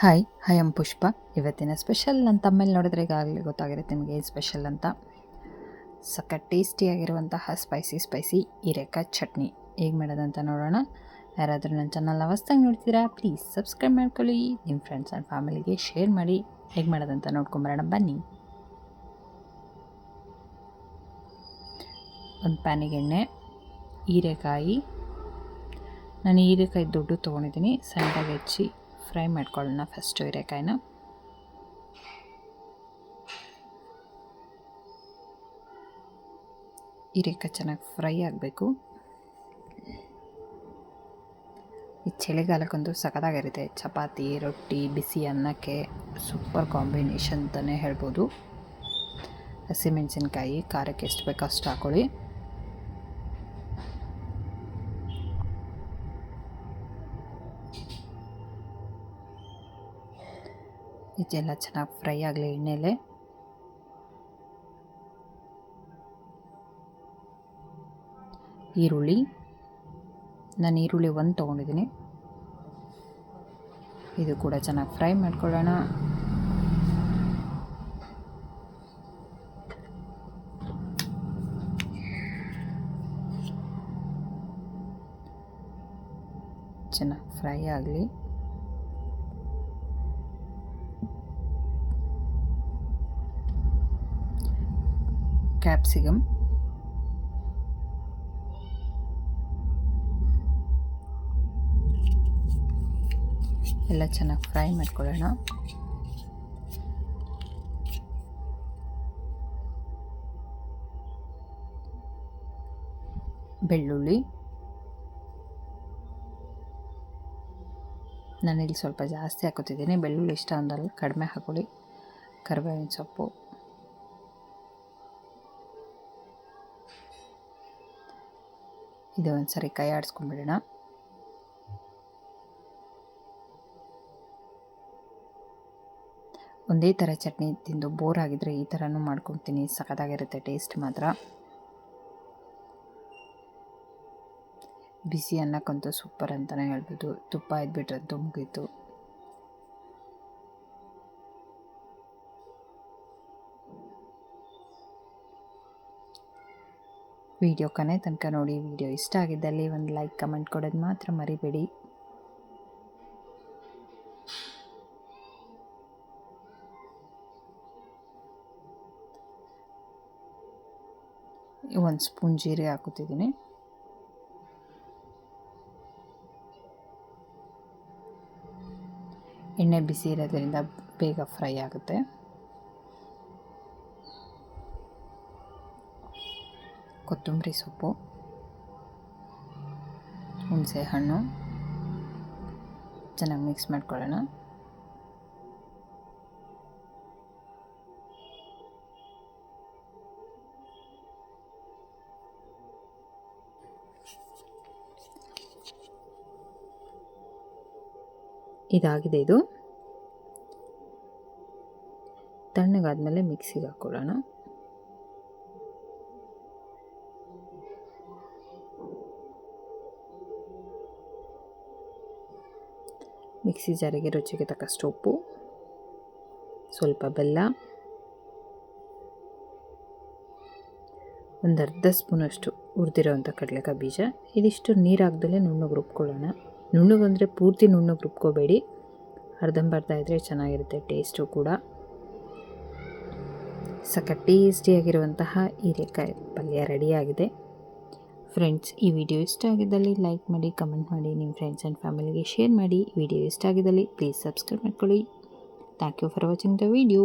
Hi hi M ಪುಷ್ಪ ಇವತ್ತಿನ special ನನ್ನ ತಮ್ಮಲ್ಲಿ ನೋಡಿದ್ರೆ ಈಗಾಗಲೇ ಗೊತ್ತಾಗಿರುತ್ತೆ ನಿಮಗೆ ಏನು ಸ್ಪೆಷಲ್ ಅಂತ. ಸಖತ್ ಟೇಸ್ಟಿಯಾಗಿರುವಂತಹ ಸ್ಪೈಸಿ ಸ್ಪೈಸಿ ಹೀರೆಕಾಯಿ ಚಟ್ನಿ. ಹೇಗೆ ಮಾಡೋದಂತ ನೋಡೋಣ. ಯಾರಾದರೂ ನನ್ನ ಚಾನಲ್ನ ಹೊಸ್ದಾಗಿ ನೋಡ್ತೀರಾ ಪ್ಲೀಸ್ ಸಬ್ಸ್ಕ್ರೈಬ್ ಮಾಡ್ಕೊಳ್ಳಿ. ನಿಮ್ಮ ಫ್ರೆಂಡ್ಸ್ ಆ್ಯಂಡ್ ಫ್ಯಾಮಿಲಿಗೆ ಶೇರ್ ಮಾಡಿ. ಹೇಗೆ ಮಾಡೋದಂತ ನೋಡ್ಕೊಂಬರೋಣ, ಬನ್ನಿ. ಒಂದು ಪ್ಯಾನಿಗೆ ಎಣ್ಣೆ, ಹೀರೆಕಾಯಿ. ನಾನು ಹೀರೆಕಾಯಿ ದೊಡ್ಡ ತೊಗೊಂಡಿದ್ದೀನಿ, ಸಣ್ಣದಾಗಿ ಹೆಚ್ಚಿ. ಫ್ರೈ ಮಾಡ್ಕೊಳ್ಳೋಣ ಫಸ್ಟು ಹೀರೆಕಾಯಿನ. ಹೀರೆಕಾಯಿ ಚೆನ್ನಾಗಿ ಫ್ರೈ ಆಗಬೇಕು. ಈ ಚಳಿಗಾಲಕ್ಕಂತೂ ಸಖತ್ತಾಗಿರುತ್ತೆ. ಚಪಾತಿ, ರೊಟ್ಟಿ, ಬಿಸಿ ಅನ್ನಕ್ಕೆ ಸೂಪರ್ ಕಾಂಬಿನೇಷನ್ ಅಂತಲೇ ಹೇಳ್ಬೋದು. ಹಸಿಮೆಣಸಿನ್ಕಾಯಿ, ಖಾರಕ್ಕೆ ಎಷ್ಟು ಬೇಕೋ ಅಷ್ಟು ಹಾಕೊಳ್ಳಿ. ಇದೆಲ್ಲ ಚೆನ್ನಾಗಿ ಫ್ರೈ ಆಗಲಿ ಎಣ್ಣೆಲೆ. ಈರುಳ್ಳಿ. ನಾನು ಈರುಳ್ಳಿ ಒಂದು ತೊಗೊಂಡಿದ್ದೀನಿ. ಇದು ಕೂಡ ಚೆನ್ನಾಗಿ ಫ್ರೈ ಮಾಡ್ಕೊಳ್ಳೋಣ. ಚೆನ್ನಾಗಿ ಫ್ರೈ ಆಗಲಿ. ಕ್ಯಾಪ್ಸಿಕಮ್ ಎಲ್ಲ ಚೆನ್ನಾಗಿ ಫ್ರೈ ಮಾಡ್ಕೊಳ್ಳೋಣ. ಬೆಳ್ಳುಳ್ಳಿ. ನಾನಿಲ್ಲಿ ಸ್ವಲ್ಪ ಜಾಸ್ತಿ ಹಾಕೋತಿದ್ದೀನಿ. ಬೆಳ್ಳುಳ್ಳಿ ಇಷ್ಟ ಅಂದಲ್ಲ ಕಡಿಮೆ ಹಾಕೊಳ್ಳಿ. ಕರಿಬೇವಿನ ಸೊಪ್ಪು. ಇದು ಒಂದು ಸರಿ ಕೈ ಆಡಿಸ್ಕೊಂಡ್ಬಿಡೋಣ ಒಂದೇ ಥರ ಚಟ್ನಿ ತಿಂದು ಬೋರ್ ಆಗಿದ್ರೆ ಈ ಥರನೂ ಮಾಡ್ಕೊತೀನಿ. ಸಖತ್ತಾಗಿರುತ್ತೆ ಟೇಸ್ಟ್ ಮಾತ್ರ. ಬಿಸಿ ಅನ್ನಕ್ಕಂತೂ ಸೂಪರ್ ಅಂತಲೇ ಹೇಳ್ಬೋದು. ತುಪ್ಪ ಇದ್ಬಿಟ್ರೆ ಮುಗೀತು ವಿಡಿಯೋ ಕನೆ ತನಕ ನೋಡಿ ವಿಡಿಯೋ ಇಷ್ಟ ಆಗಿದ್ದಲ್ಲಿ ಒಂದು ಲೈಕ್, ಕಮೆಂಟ್ ಕೊಡೋದು ಮಾತ್ರ ಮರಿಬೇಡಿ. ಒಂದು ಸ್ಪೂನ್ ಜೀರಿಗೆ ಹಾಕುತ್ತಿದ್ದೀನಿ. ಎಣ್ಣೆ ಬಿಸಿ ಇರೋದ್ರಿಂದ ಬೇಗ ಫ್ರೈ ಆಗುತ್ತೆ. ಕೊತ್ತಂಬರಿ ಸೊಪ್ಪು ಹುಣಸೆ ಹಣ್ಣು ಚೆನ್ನಾಗಿ ಮಿಕ್ಸ್ ಮಾಡ್ಕೊಳ್ಳೋಣ. ಇದಾಗಿದೆ ಇದು. ತಣ್ಣಗಾದ್ಮೇಲೆ ಮಿಕ್ಸಿಗೆ ಹಾಕ್ಕೊಳ್ಳೋಣ. ಮಿಕ್ಸಿ ಜಾರಿಗೆ ರುಚಿಗೆ ತಕ್ಕಷ್ಟು ಉಪ್ಪು, ಸ್ವಲ್ಪ ಬೆಲ್ಲ, ಒಂದು ಅರ್ಧ ಸ್ಪೂನಷ್ಟು ಹುರಿದಿರೋವಂಥ ಕಡಲೆಕಾಯಿ ಬೀಜ. ಇದಿಷ್ಟು ನೀರು ಹಾಕ್ದಲ್ಲೇ ನುಣ್ಣಗೆ ರುಬ್ಕೊಳ್ಳೋಣ. ನುಣ್ಣಗಂದರೆ ಪೂರ್ತಿ ನುಣ್ಣಗೆ ರುಬ್ಕೋಬೇಡಿ. ಅರ್ಧಂಬರ್ಧ ಇದ್ದರೆ ಚೆನ್ನಾಗಿರುತ್ತೆ, ಟೇಸ್ಟು ಕೂಡ. ಸಖ ಟೇಸ್ಟಿಯಾಗಿರುವಂತಹ ಹೀರೆಕಾಯಿ ಪಲ್ಯ ರೆಡಿಯಾಗಿದೆ. ಫ್ರೆಂಡ್ಸ್, ಈ ವಿಡಿಯೋ ಇಷ್ಟ ಆಗಿದ್ದಲ್ಲಿ ಲೈಕ್ ಮಾಡಿ, ಕಮೆಂಟ್ ಮಾಡಿ, ನಿಮ್ಮ ಫ್ರೆಂಡ್ಸ್ ಆ್ಯಂಡ್ ಫ್ಯಾಮಿಲಿಗೆ ಶೇರ್ ಮಾಡಿ. ವಿಡಿಯೋ ಇಷ್ಟ ಆಗಿದ್ದಲ್ಲಿ ಪ್ಲೀಸ್ ಸಬ್ಸ್ಕ್ರೈಬ್ ಮಾಡ್ಕೊಳ್ಳಿ. Thank you for watching the video.